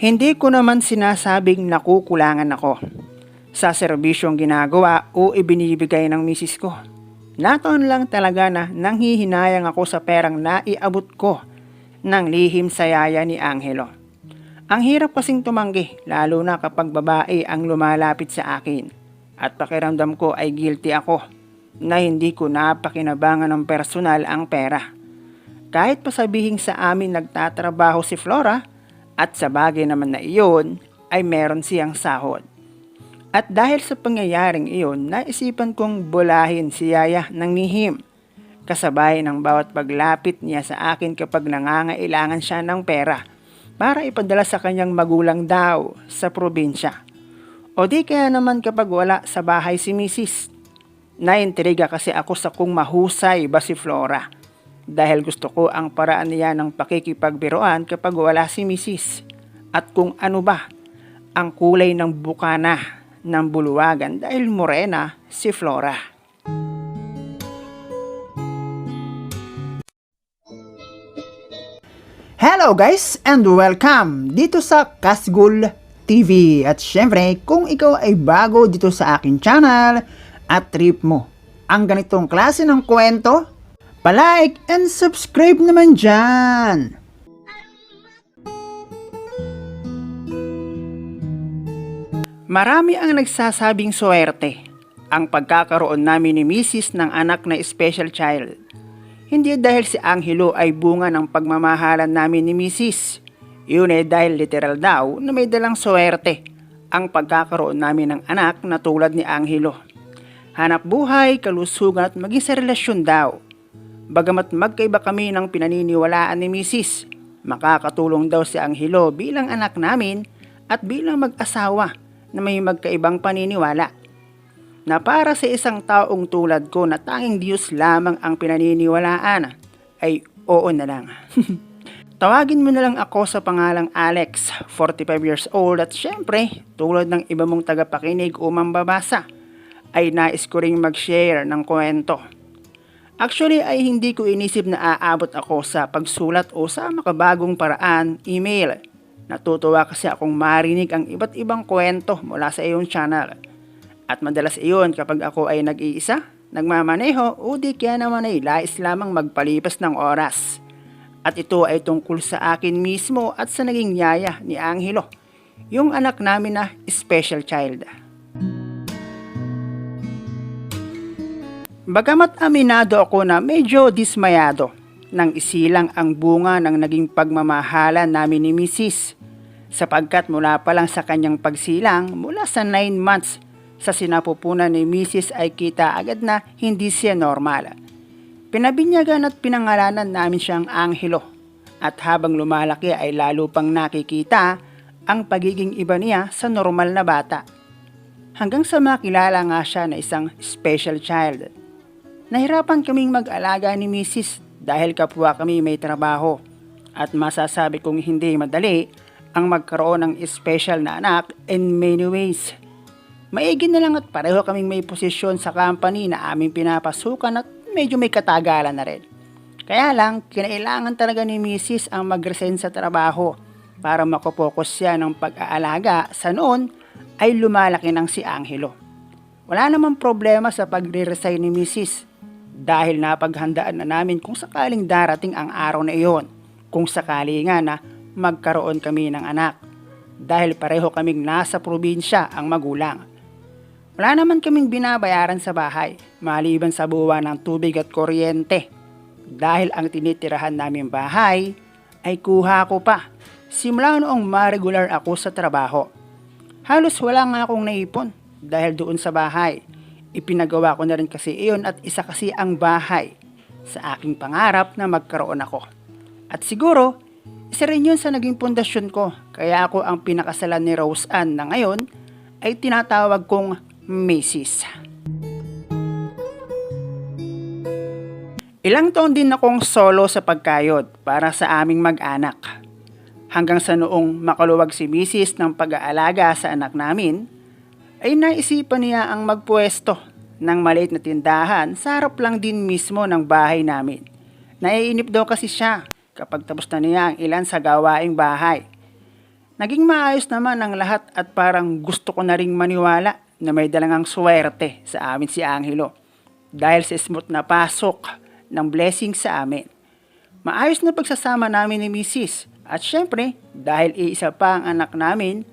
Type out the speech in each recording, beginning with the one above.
Hindi ko naman sinasabing nakukulangan ako sa serbisyong ginagawa o ibinibigay ng misis ko. Nataon lang talaga na nanghihinayang ako sa perang naiabot ko ng lihim sa yaya ni Angelo. Ang hirap kasing tumanggi, lalo na kapag babae ang lumalapit sa akin. At pakiramdam ko ay guilty ako na hindi ko napakinabangan ng personal ang pera. Kahit pasabihin sa amin nagtatrabaho si Flora at sa bagay naman na iyon ay meron siyang sahod. At dahil sa pangyayaring iyon, naisipan kong bulahin si Yaya ng nihim. Kasabay ng bawat paglapit niya sa akin kapag nangangailangan siya ng pera para ipadala sa kanyang magulang daw sa probinsya. O di kaya naman kapag wala sa bahay si Mrs. Naintriga kasi ako sa kung mahusay ba si Flora. Dahil gusto ko ang paraan niya ng pakikipagbiroan kapag wala si Mrs. At kung ano ba ang kulay ng bukana ng buluwagan dahil morena si Flora. Hello guys and welcome dito sa Kasgul TV. At syempre, kung ikaw ay bago dito sa akin channel at trip mo ang ganitong klase ng kwento, palike and subscribe naman dyan. Marami ang nagsasabing swerte ang pagkakaroon namin ni Mrs. ng anak na special child. Hindi dahil si Angelo ay bunga ng pagmamahalan namin ni Mrs. Yun ay dahil literal daw na may dalang swerte ang pagkakaroon namin ng anak na tulad ni Angelo. Hanap buhay, kalusugan at maging sa relasyon daw. Bagamat magkaiba kami ng pinaniniwalaan ni Mrs. Makakatulong daw si Angelo bilang anak namin at bilang mag-asawa na may magkaibang paniniwala. Na para sa isang taong tulad ko na tanging Diyos lamang ang pinaniniwalaan, ay oo na lang. Tawagin mo na lang ako sa pangalang Alex, 45 years old at syempre, tulad ng iba mong tagapakinig o mambabasa, ay nais ko ring mag-share ng kwento. Actually ay hindi ko inisip na aabot ako sa pagsulat o sa makabagong paraan, email, Natutuwa kasi akong marinig ang iba't ibang kwento mula sa iyong channel. At madalas iyon kapag ako ay nag-iisa, nagmamaneho o di kaya naman ay lais lamang magpalipas ng oras. At ito ay tungkol sa akin mismo at sa naging yaya ni Angelo, yung anak namin na special child. Bagamat aminado ako na medyo dismayado nang isilang ang bunga ng naging pagmamahalan namin ni Mrs sapagkat mula pa lang sa kanyang pagsilang mula sa 9 months sa sinapupunan ni Mrs. ay kita agad na hindi siya normal. Pinabinyagan at pinangalanan namin siyang Angelo at habang lumalaki ay lalo pang nakikita ang pagiging iba niya sa normal na bata. Hanggang sa makilala nga siya na isang special child. Nahirapan kaming mag-alaga ni Mrs. dahil kapwa kami may trabaho at masasabi kong hindi madali ang magkaroon ng special na anak in many ways. Maigi na lang at pareho kaming may posisyon sa company na aming pinapasukan at medyo may katagalan na rin. Kaya lang, kinailangan talaga ni Mrs. ang mag-resign sa trabaho para makopokus siya ng pag-aalaga sa noon ay lumalaki ng si Angelo. Wala namang problema sa pagre-resign ni Mrs. dahil napaghandaan na namin kung sakaling darating ang araw na iyon. Kung sakali nga na magkaroon kami ng anak dahil pareho kaming nasa probinsya ang magulang. Wala naman kaming binabayaran sa bahay maliban sa buwan ng tubig at kuryente dahil ang tinitirahan namin bahay ay kuha ko pa simula noong ma-regular ako sa trabaho. Halos wala nga akong naipon dahil doon sa bahay. Ipinagawa ko na rin kasi iyon at isa kasi ang bahay sa aking pangarap na magkaroon ako. At siguro, isa rin yun sa naging pundasyon ko, kaya ako ang pinakasalan ni Rose Ann na ngayon ay tinatawag kong Mrs. Ilang taon din akong solo sa pagkayod para sa aming mag-anak. Hanggang sa noong makaluwag si Mrs. ng pag-aalaga sa anak namin, ay naisipan niya ang magpuesto ng maliit na tindahan sa harap lang din mismo ng bahay namin. Naiinip daw kasi siya kapag tapos na niya ang ilan sa gawaing bahay. Naging maayos naman ang lahat at parang gusto ko na ring maniwala na may dalangang swerte sa amin si Angelo dahil sa smooth na pasok ng blessing sa amin. Maayos na pagsasama namin ni Mrs. At syempre, dahil iisa pa ang anak namin,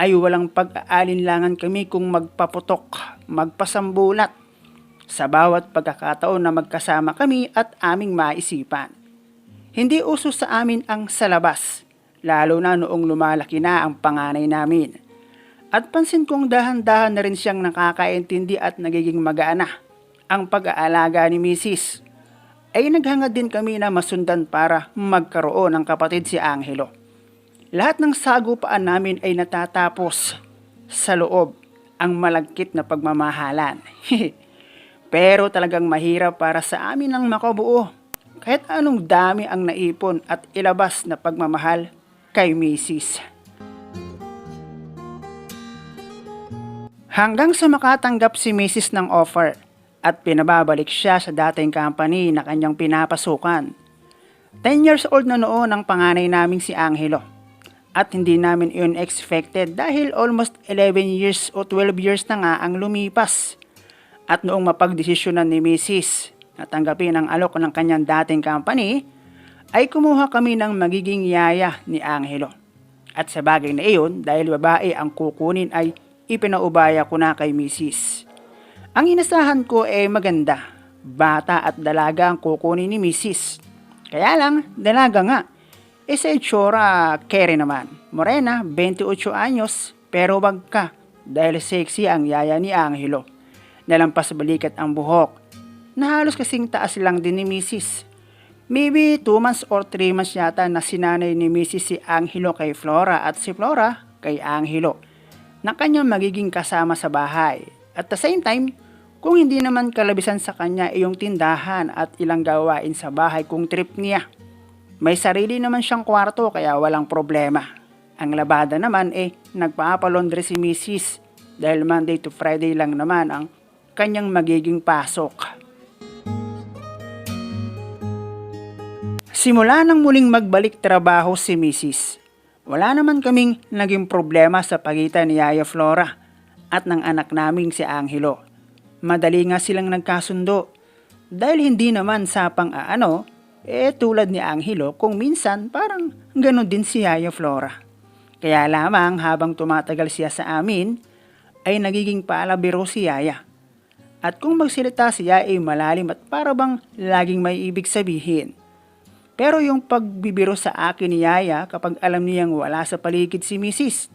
ay walang pag-aalinlangan kami kung magpaputok, magpasambulat sa bawat pagkakataon na magkasama kami at aming maisipan. Hindi uso sa amin ang salabas, lalo na noong lumalaki na ang panganay namin. At pansin kong dahan-dahan na rin siyang nakakaintindi at nagiging magaan na ang pag-aalaga ni Mrs. Ay naghangad din kami na masundan para magkaroon ng kapatid si Angelo. Lahat ng sagupaan namin ay natatapos sa loob ang malagkit na pagmamahalan. Pero talagang mahirap para sa amin ang makabuo. Kahit anong dami ang naipon at ilabas na pagmamahal kay Mrs. Hanggang sa makatanggap si Mrs. ng offer at pinababalik siya sa dating company na kanyang pinapasukan. 10 years old na noon ang panganay naming si Angelo. At hindi namin yun expected dahil almost 11 years o 12 years na nga ang lumipas. At noong mapagdesisyonan ni Mrs. na tanggapin ang alok ng kanyang dating company, ay kumuha kami ng magiging yaya ni Angelo. At sa bagay na iyon, dahil babae ang kukunin ay ipinaubaya ko na kay Mrs. Ang inasahan ko ay maganda. Bata at dalaga ang kukunin ni Mrs. Kaya lang, dalaga nga. E sa itsura, kere naman. Morena, 28 anyos, pero wag ka. Dahil sexy ang yaya ni Angelo. Nalampas balikat ang buhok. Na halos kasing taas lang din ni Mrs. Maybe 2 months or 3 months yata na sinanay ni Mrs. si Angelo kay Flora at si Flora kay Angelo na kanyang magiging kasama sa bahay. At the same time, kung hindi naman kalabisan sa kanya iyong tindahan at ilang gawain sa bahay kung trip niya. May sarili naman siyang kwarto kaya walang problema. Ang labada naman eh nagpapalondre si Mrs. dahil Monday to Friday lang naman ang kanyang magiging pasok. Simula nang muling magbalik trabaho si Mrs. Wala naman kaming naging problema sa pagitan ni Yaya Flora at ng anak naming si Angelo. Madali nga silang nagkasundo dahil hindi naman sa pang-aano, eh tulad ni Angelo kung minsan parang ganon din si Yaya Flora. Kaya lamang habang tumatagal siya sa amin, ay nagiging palabiro si Yaya. At kung magsilita siya ay malalim at para bang laging may ibig sabihin. Pero yung pagbibiro sa akin ni Yaya kapag alam niyang wala sa paligid si Mrs.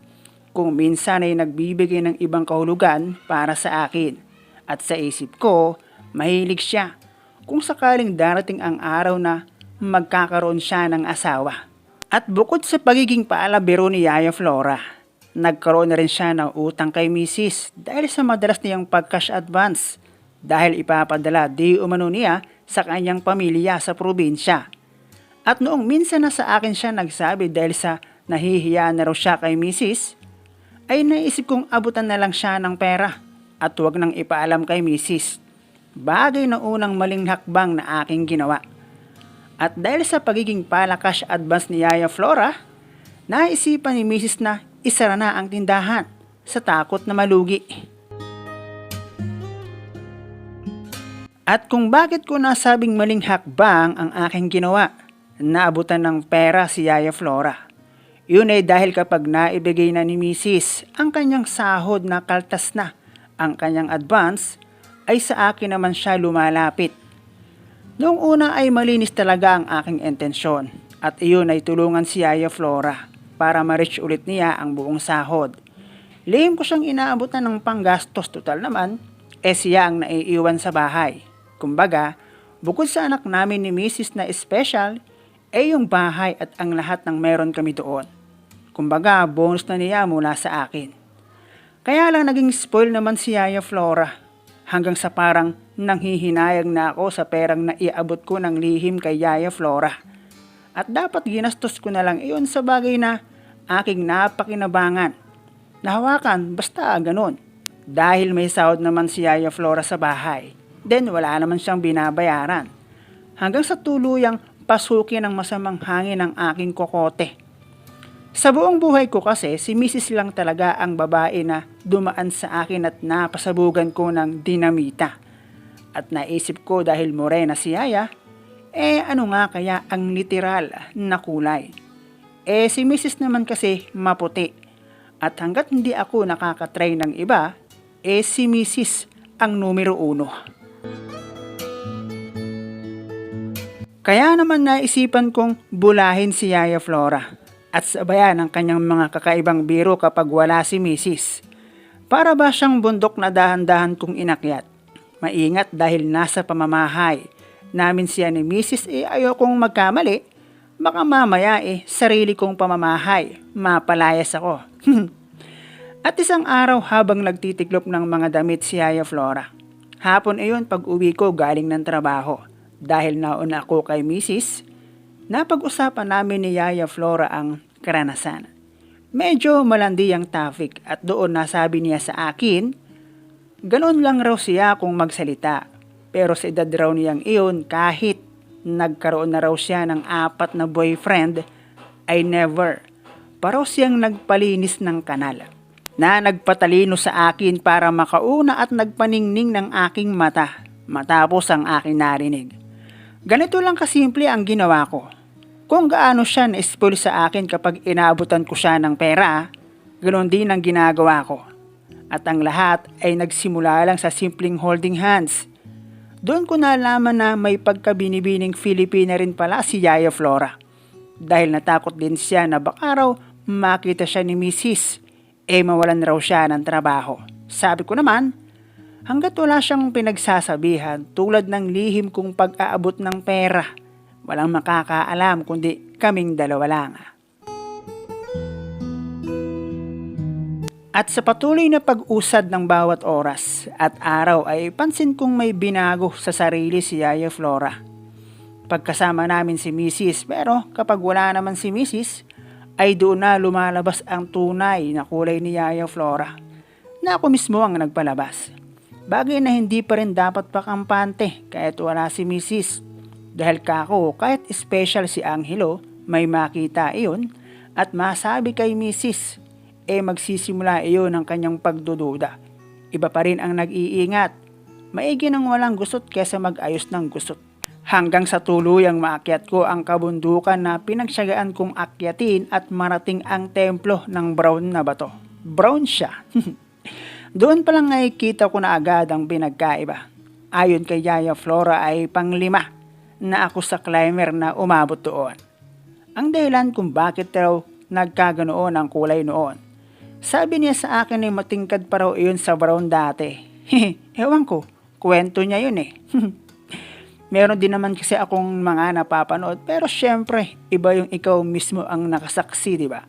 Kung minsan ay nagbibigay ng ibang kahulugan para sa akin. At sa isip ko, mahilig siya kung sakaling darating ang araw na magkakaroon siya ng asawa. At bukod sa pagiging paalabiro ni Yaya Flora, nagkaroon na rin siya ng utang kay Mrs. dahil sa madalas niyang pag-cash advance dahil ipapadala di umano niya sa kanyang pamilya sa probinsya. At noong minsan na sa akin siya nagsabi dahil sa nahihiya na raw siya kay Mrs., ay naisip kong abutan na lang siya ng pera at huwag nang ipaalam kay Mrs. Bagay na unang maling hakbang na aking ginawa. At dahil sa pagiging palakas advance ni Yaya Flora, naisipan ni Mrs. na isara na ang tindahan sa takot na malugi. At kung bakit ko nasabing maling hakbang ang aking ginawa, naabutan ng pera si Yaya Flora. Yun ay dahil kapag naibigay na ni Mrs. ang kanyang sahod na kaltas na ang kanyang advance, ay sa akin naman siya lumalapit. Noong una ay malinis talaga ang aking intensyon at iyon ay tulungan si Yaya Flora para ma-reach ulit niya ang buong sahod. Lihim ko siyang inaabutan ng panggastos total naman, eh siya ang naiiwan sa bahay. Kumbaga, bukod sa anak namin ni Mrs. na special, eh yung bahay at ang lahat ng meron kami doon. Kumbaga, bonus na niya mula sa akin. Kaya lang naging spoil naman si Yaya Flora hanggang sa parang nanghihinayang na ako sa perang na iabot ko ng lihim kay Yaya Flora. At dapat ginastos ko na lang iyon sa bagay na aking napakinabangan. Nahawakan, basta ganun. Dahil may sahod naman si Yaya Flora sa bahay, then wala naman siyang binabayaran. Hanggang sa tuluyang pasukin ng masamang hangin ng aking kokote. Sa buong buhay ko kasi, si Mrs. lang talaga ang babae na dumaan sa akin at napasabugan ko ng dinamita. At naisip ko dahil morena si Yaya, eh ano nga kaya ang literal na kulay? Eh si Mrs. naman kasi maputi. At hanggat hindi ako nakakatry ng iba, eh si Mrs. ang numero uno. Kaya naman naisipan kong bulahin si Yaya Flora at sabayan ang kanyang mga kakaibang biro kapag wala si Mrs. Para ba siyang bundok na dahan-dahan kong inakyat? Maingat dahil nasa pamamahay namin siya ni Mrs. eh ayokong magkamali. Baka mamaya eh sarili kong pamamahay, mapalayas ako. At isang araw habang nagtitiklop ng mga damit si Yaya Flora. Hapon iyon pag uwi ko galing ng trabaho. Dahil nauna ako kay Mrs., napag-usapan namin ni Yaya Flora ang karanasan. Medyo malandi ang traffic at doon nasabi niya sa akin, ganoon lang raw siya kung magsalita. Pero sa edad raw niyang iyon kahit nagkaroon na raw siya ng apat na boyfriend, ay never. Paraw siyang nagpalinis ng kanal na nagpatalino sa akin para makauna at nagpaningning ng aking mata matapos ang aking narinig. Ganito lang kasimple ang ginawa ko. Kung gaano siya na-spoil sa akin kapag inaabutan ko siya ng pera, ganoon din ang ginagawa ko. At ang lahat ay nagsimula lang sa simpleng holding hands. Doon ko nalaman na may pagkabinibining Filipina rin pala si Yaya Flora. Dahil natakot din siya na baka raw makita siya ni Mrs. Eh mawalan raw siya ng trabaho. Sabi ko naman, hanggat wala siyang pinagsasabihan tulad ng lihim kong pag-aabot ng pera, walang makakaalam kundi kaming dalawa lang. At sa patuloy na pag-usad ng bawat oras at araw ay pansin kong may binago sa sarili si Yaya Flora. Pagkasama namin si Mrs. pero kapag wala naman si Mrs. ay doon na lumalabas ang tunay na kulay ni Yaya Flora na ako mismo ang nagpalabas. Bagay na hindi pa rin dapat pakampante kahit wala si Mrs. Dahil kako kahit special si Angelo may makita iyon at masabi kay Mrs eh magsisimula iyon ang kanyang pagdududa. Iba pa rin ang nag-iingat. Maigi nang walang gusot kesa mag-ayos ng gusot. Hanggang sa tuluyang maakyat ko ang kabundukan na pinagsyagaan kong akyatin at marating ang templo ng brown na bato. Brown siya. Doon pa lang nakikita ko na agad ang pinagkaiba. Ayon kay Yaya Flora ay panglima na ako sa climber na umabot doon. Ang dahilan kung bakit raw nagkaganoon ang kulay noon sabi niya sa akin ay matingkad pa raw iyon sa brown dati. Ewan ko, kwento niya yun eh. Meron din naman kasi akong mga napapanood pero syempre iba yung ikaw mismo ang nakasaksi, di ba?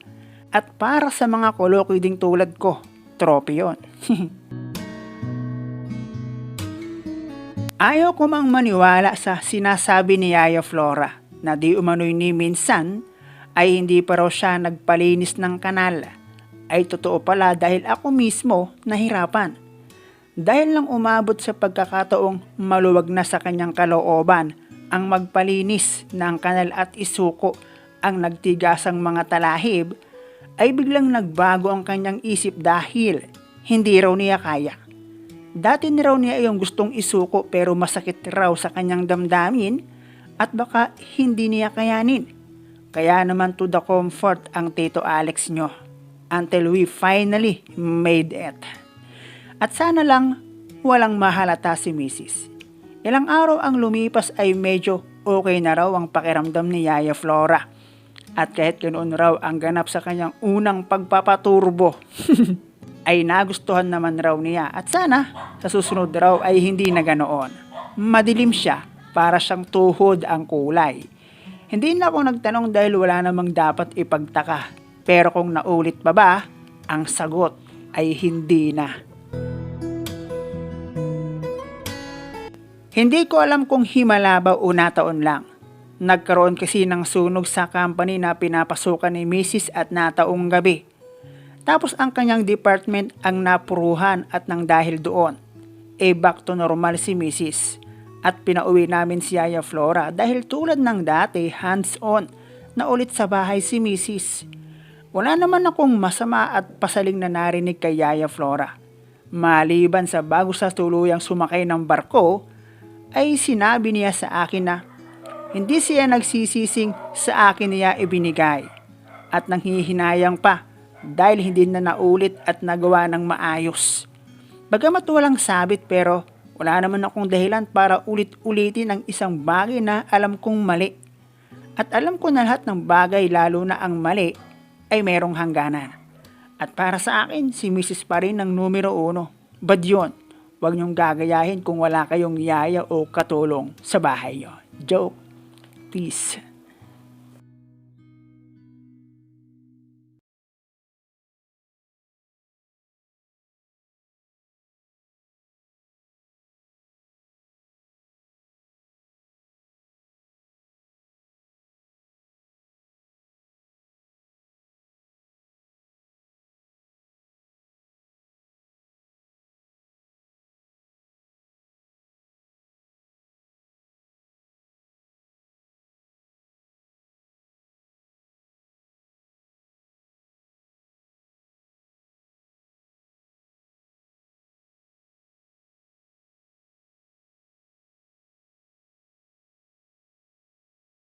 At para sa mga kolokoy ding tulad ko, trophy yun. Ayaw ko mang maniwala sa sinasabi ni Yaya Flora na di umano'y ni minsan ay hindi pa raw siya nagpalinis ng kanal ay totoo pala dahil ako mismo nahirapan. Dahil lang umabot sa pagkakataong maluwag na sa kanyang kalooban ang magpalinis ng kanal at isuko ang nagtigasang mga talahib, ay biglang nagbago ang kanyang isip dahil hindi raw niya kaya. Dati ni raw niya yung gustong isuko pero masakit raw sa kanyang damdamin at baka hindi niya kayanin. Kaya naman to the comfort ang Tito Alex nyo until we finally made it. At sana lang walang mahalata si Mrs. Ilang araw ang lumipas ay medyo okay na raw ang pakiramdam ni Yaya Flora. At kahit ganoon raw ang ganap sa kanyang unang pagpapaturbo, ay nagustuhan naman raw niya. At sana sa susunod raw ay hindi na ganoon. Madilim siya para siyang tuhod ang kulay. Hindi na ako nagtanong dahil wala namang dapat ipagtaka pero kung naulit pa ba, ang sagot ay hindi na. Hindi ko alam kung himala ba o nataon lang. Nagkaroon kasi ng sunog sa company na pinapasukan ni Mrs. at nataong gabi. Tapos ang kanyang department ang napuruhan at nang dahil doon, e back to normal si Mrs. At pinauwi namin si Yaya Flora dahil tulad ng dati hands-on na ulit sa bahay si Mrs. Wala naman akong masama at pasaling na narinig kay Yaya Flora. Maliban sa bago sa tuluyang sumakay ng barko, ay sinabi niya sa akin na hindi siya nagsisising sa akin niya ibinigay at nanghihinayang pa dahil hindi na naulit at nagawa ng maayos. Bagamat walang sabit pero wala naman akong dahilan para ulit-ulitin ang isang bagay na alam kong mali. At alam ko na lahat ng bagay lalo na ang mali ay merong hangganan. At para sa akin, si Mrs. pa rin ang numero uno. Bad yun. Huwag niyong gagayahin kung wala kayong yaya o katulong sa bahay niyo. Joke. Peace.